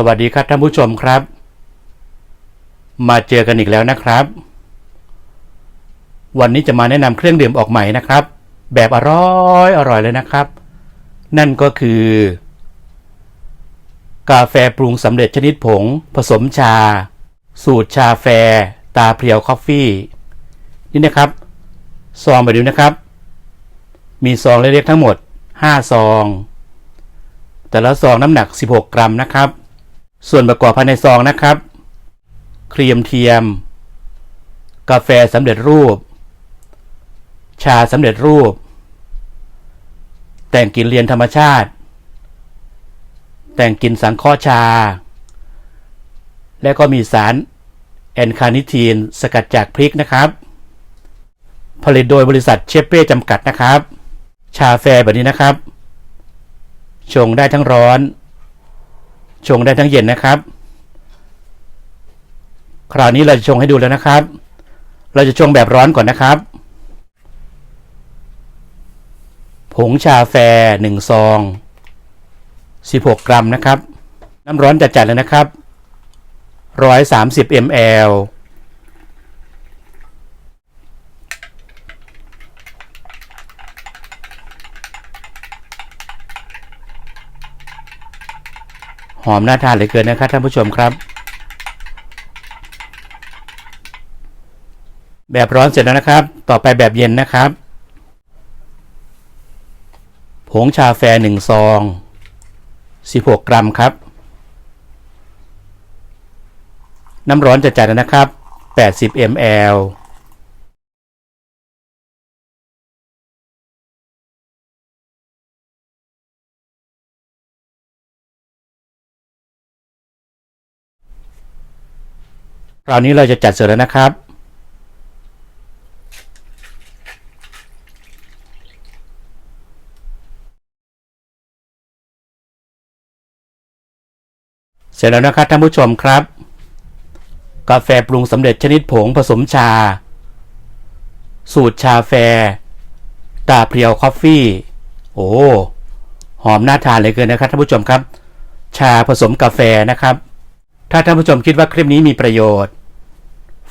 สวัสดีครับท่านผู้ชมครับ มาเจอกันอีกแล้วนะครับ วันนี้จะมาแนะนำเครื่องดื่มออกใหม่นะครับ แบบอร่อยอร่อยเลยนะครับ นั่นก็คือ กาแฟปรุงสำเร็จชนิดผง ผสมชา สูตรชาแฟ ตาเพียวคอฟฟี่นี่นะครับซองไปดูนะครับ มีซองเล็กๆทั้งหมด 5 ซอง แต่ละซองน้ำหนัก 16 กรัมนะครับ ส่วนประกอบภายในซองนะครับ ครีมเทียม กาแฟสำเร็จรูป ชาสำเร็จรูป แต่งกลิ่นเรียนธรรมชาติ แต่งกลิ่นสังเคราะห์ชา และก็มีสารแอนคานิทีนสกัดจากพริกนะครับ ผลิตโดยบริษัทเชฟเป้จำกัดนะครับ ชาแฟแบบนี้นะครับ ชงได้ทั้งร้อน ชงได้ทั้งเย็นนะครับ คราวนี้เราจะชงให้ดูแล้วนะครับ เราจะชงแบบร้อนก่อนนะครับ ผงชาแฟหนึ่งซอง 16 กรัมนะครับ น้ำร้อนจัดๆเลยนะครับ 130 ml อมน่าทานเหลือเกินนะครับท่านผู้ชมครับ แบบร้อนเสร็จแล้วนะครับ ต่อไปแบบเย็นนะครับ ผงชาแฟหนึ่งซอง 16 กรัมครับ น้ำร้อนจะจัดๆนะครับ 80 ml คราวนี้เราจะจัดเสร็จแล้วนะครับ เสร็จแล้วนะครับท่านผู้ชมครับ กาแฟปรุงสำเร็จชนิดผงผสมชา สูตรชาแฟตาเพียวคอฟฟี่ โอ้ หอมน่าทานเลยเกินนะครับท่านผู้ชมครับ ชาผสมกาแฟนะครับ ถ้าท่านผู้ชมคิดว่าคลิปนี้มีประโยชน์